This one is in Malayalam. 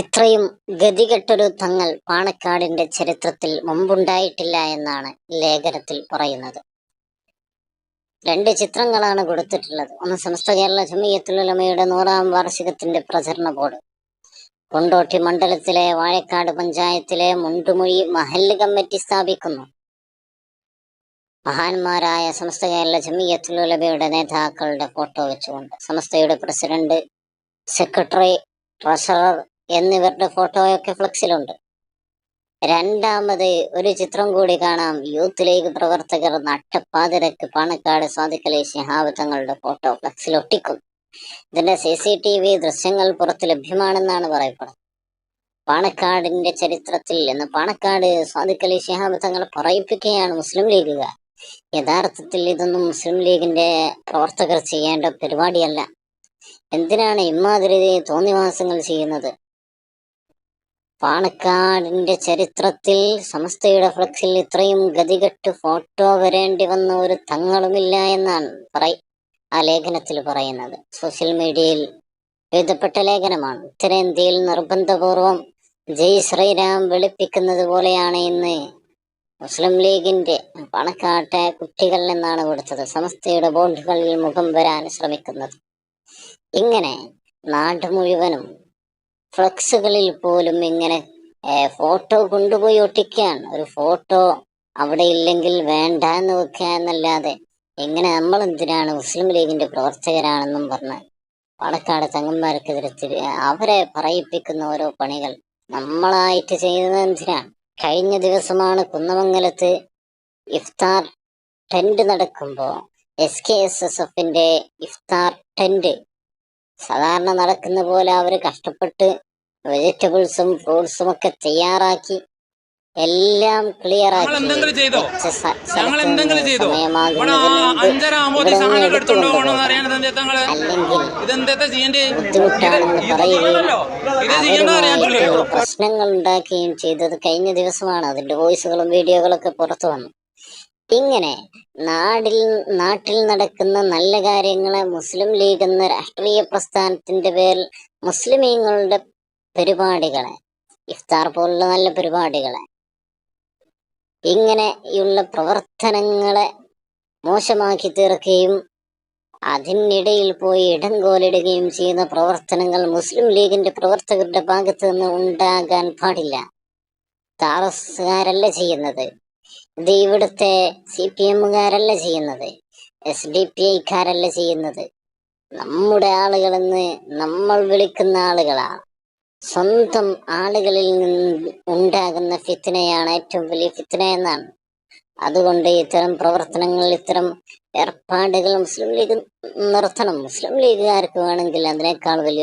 ഇത്രയും ഗതികെട്ടൊരു തങ്ങൾ പാണക്കാടിന്റെ ചരിത്രത്തിൽ മുമ്പുണ്ടായിട്ടില്ല എന്നാണ് ലേഖനത്തിൽ പറയുന്നത്. രണ്ട് ചിത്രങ്ങളാണ് കൊടുത്തിട്ടുള്ളത്. ഒന്ന് സമസ്ത കേരള ജമീയത്തുലമയുടെ നൂറാം വാർഷികത്തിന്റെ പ്രചരണ ബോർഡ് കൊണ്ടോട്ടി മണ്ഡലത്തിലെ വാഴക്കാട് പഞ്ചായത്തിലെ മുണ്ടുമൊഴി മഹല്ല് കമ്മിറ്റി സ്ഥാപിക്കുന്നു. മഹാന്മാരായ സമസ്ത കേരള ജമീയത്തുലമയുടെ നേതാക്കളുടെ ഫോട്ടോ വെച്ചുകൊണ്ട് സമസ്തയുടെ പ്രസിഡന്റ് സെക്രട്ടറി ട്രഷറർ എന്നിവരുടെ ഫോട്ടോയൊക്കെ ഫ്ലക്സിലുണ്ട്. രണ്ടാമത് ഒരു ചിത്രം കൂടി കാണാം. യൂത്ത് ലീഗ് പ്രവർത്തകർ നട്ടപ്പാതിരക്ക് പാണക്കാട് സ്വാതിക്കലെ ശിഹാബ് തങ്ങളുടെ ഫോട്ടോ ഫ്ലക്സിൽ ഒട്ടിക്കും ഇതിന്റെ സി സി ടി വി ദൃശ്യങ്ങൾ പുറത്ത് ലഭ്യമാണെന്നാണ് പറയപ്പെടുന്നത്. പാണക്കാടിന്റെ ചരിത്രത്തിൽ എന്ന് പാണക്കാട് സാദിഖലി ശിഹാബ് തങ്ങൾ പറയിപ്പിക്കുകയാണ് മുസ്ലിം ലീഗുകാർ. യഥാർത്ഥത്തിൽ ഇതൊന്നും മുസ്ലിം ലീഗിന്റെ പ്രവർത്തകർ ചെയ്യേണ്ട പരിപാടിയല്ല. എന്തിനാണ് ഇമാതിരി തോന്നിവാസങ്ങൾ ചെയ്യുന്നത്? പാണക്കാടിന്റെ ചരിത്രത്തിൽ സമസ്തയുടെ ഫ്ലക്സിൽ ഇത്രയും ഗതികെട്ട് ഫോട്ടോ വരേണ്ടി വന്ന ഒരു തങ്ങളുമില്ല എന്നാണ് പറയ ആ ലേഖനത്തിൽ പറയുന്നത്. സോഷ്യൽ മീഡിയയിൽ എഴുതപ്പെട്ട ലേഖനമാണ്. ഉത്തരേന്ത്യയിൽ നിർബന്ധപൂർവം ജയ് ശ്രീരാം വെളുപ്പിക്കുന്നത് പോലെയാണ് ഇന്ന് മുസ്ലിം ലീഗിന്റെ പണക്കാട്ടെ കുട്ടികൾ എന്നാണ് കൊടുത്തത്. സമസ്തയുടെ ബോണ്ടുകളിൽ മുഖം വരാൻ ശ്രമിക്കുന്നത്. ഇങ്ങനെ നാട് മുഴുവനും ഫ്ലക്സുകളിൽ പോലും ഇങ്ങനെ ഫോട്ടോ കൊണ്ടുപോയി ഒട്ടിക്കുകയാണ്. ഒരു ഫോട്ടോ അവിടെ ഇല്ലെങ്കിൽ വേണ്ട എന്ന് വെക്കുക എന്നല്ലാതെ എങ്ങനെ നമ്മൾ എന്തിനാണ് മുസ്ലിം ലീഗിന്റെ പ്രവർത്തകരാണെന്നും പറഞ്ഞ് പാലക്കാട് തങ്ങന്മാർക്കെതിരെ തിരി- അവരെ പറയിപ്പിക്കുന്ന ഓരോ പണികൾ നമ്മളായിട്ട് ചെയ്യുന്നത് എന്തിനാണ്? കഴിഞ്ഞ ദിവസമാണ് കുന്നമംഗലത്ത് ഇഫ്താർ ടെന്റ് നടക്കുമ്പോൾ എസ് കെ എസ് എസ് എഫിന്റെ ഇഫ്താർ ടെന്റ് സാധാരണ നടക്കുന്ന പോലെ അവർ കഷ്ടപ്പെട്ട് വെജിറ്റബിൾസും ഫ്രൂട്ട്സും ഒക്കെ തയ്യാറാക്കി എല്ലാം ക്ലിയർ ആക്കി. അല്ലെങ്കിൽ പ്രശ്നങ്ങൾ ഉണ്ടാക്കുകയും ചെയ്തത് കഴിഞ്ഞ ദിവസമാണ്. അതിന്റെ വോയിസുകളും വീഡിയോകളൊക്കെ പുറത്തു വന്നു. ഇങ്ങനെ നാടിൽ നാട്ടിൽ നടക്കുന്ന നല്ല കാര്യങ്ങളെ മുസ്ലിം ലീഗ് എന്ന രാഷ്ട്രീയ പ്രസ്ഥാനത്തിന്റെ പേരിൽ മുസ്ലിമീങ്ങളുടെ പരിപാടികളെ ഇഫ്താർ പോലുള്ള നല്ല പരിപാടികളെ ഇങ്ങനെയുള്ള പ്രവർത്തനങ്ങളെ മോശമാക്കി തീർക്കുകയും അതിനിടയിൽ പോയി ഇടം കോലിടുകയും ചെയ്യുന്ന പ്രവർത്തനങ്ങൾ മുസ്ലിം ലീഗിന്റെ പ്രവർത്തകരുടെ ഭാഗത്ത് നിന്ന് ഉണ്ടാകാൻ പാടില്ല. താറസുകാരല്ല ചെയ്യുന്നത്. ഇത് ഇവിടുത്തെ സി പി എമ്മുകാരല്ല ചെയ്യുന്നത്. എസ് ഡി പി ഐക്കാരല്ല ചെയ്യുന്നത്. നമ്മുടെ ആളുകളെന്ന് നമ്മൾ വിളിക്കുന്ന ആളുകളാണ്. സ്വന്തം ആളുകളിൽ നിന്ന് ഉണ്ടാകുന്ന ഫിത്തിനയാണ് ഏറ്റവും വലിയ ഫിത്തിന എന്നാണ്. അതുകൊണ്ട് ഇത്തരം പ്രവർത്തനങ്ങൾ ഇത്തരം ഏർപ്പാടുകൾ മുസ്ലിം ലീഗ് നിർത്തണം. മുസ്ലിം ലീഗുകാർക്ക് വേണമെങ്കിൽ അതിനേക്കാൾ വലിയ